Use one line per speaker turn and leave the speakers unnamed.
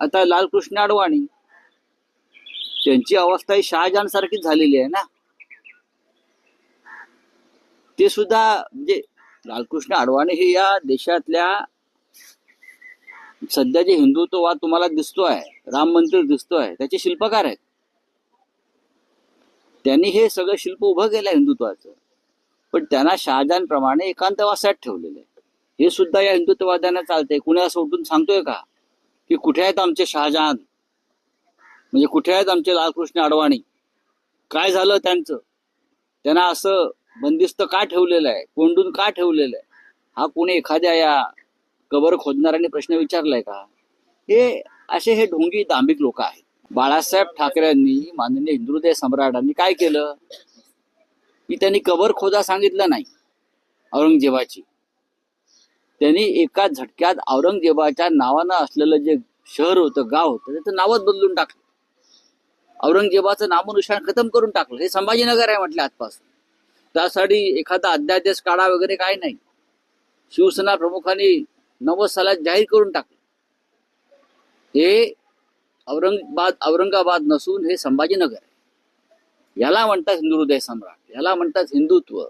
आता लालकृष्ण अडवाणी. त्यांची अवस्था ही शहाजहान सारखीच झालेली आहे ना? ते सुद्धा म्हणजे लालकृष्ण अडवाणी हे या देशातल्या सध्या जे हिंदुत्ववाद तुम्हाला दिसतोय राम मंदिर दिसतोय त्याचे शिल्पकार आहेत. त्यांनी हे सगळं शिल्प उभं केलं हिंदुत्वाचं. पण त्यांना शहाजहान प्रमाणे एकांतवासात ठेवलेलं आहे. हे सुद्धा या हिंदुत्ववाद्यांना चालतंय. कुणी असं उठून सांगतोय का? की कुठे आहेत आमचे शहाजहान? म्हणजे कुठे आहेत आमचे लालकृष्ण अडवाणी? काय झालं त्यांचं? त्यांना असं बंदिस्त का ठेवलेलं आहे? कोंडून का ठेवलेलं आहे? हा कोणी एखाद्या या कबर खोदणाऱ्यांनी प्रश्न विचारलाय का? हे असे हे ढोंगी दांभिक लोक आहेत. बाळासाहेब ठाकरेंनी माननीय हिंदुहृदय सम्राटांनी काय केलं? की त्यांनी कबर खोदा सांगितलं नाही औरंगजेबाची. त्यांनी एका झटक्यात औरंगजेबाच्या नावानं असलेलं जे शहर होतं गाव होतं त्याचं नावच बदलून टाकलं. औरंगजेबाचं नामोनिशाण खतम करून टाकलं. हे संभाजीनगर आहे म्हटलं आजपासून. त्यासाठी एखादा अध्यादेश काढा वगैरे काय नाही. शिवसेना प्रमुखांनी नव्वद सालात जाहीर करून टाकलं. हे औरंगाबाद औरंगाबाद नसून हे संभाजीनगर आहे. याला म्हणतात हिंदू हृदय सम्राट. याला म्हणतात हिंदुत्व.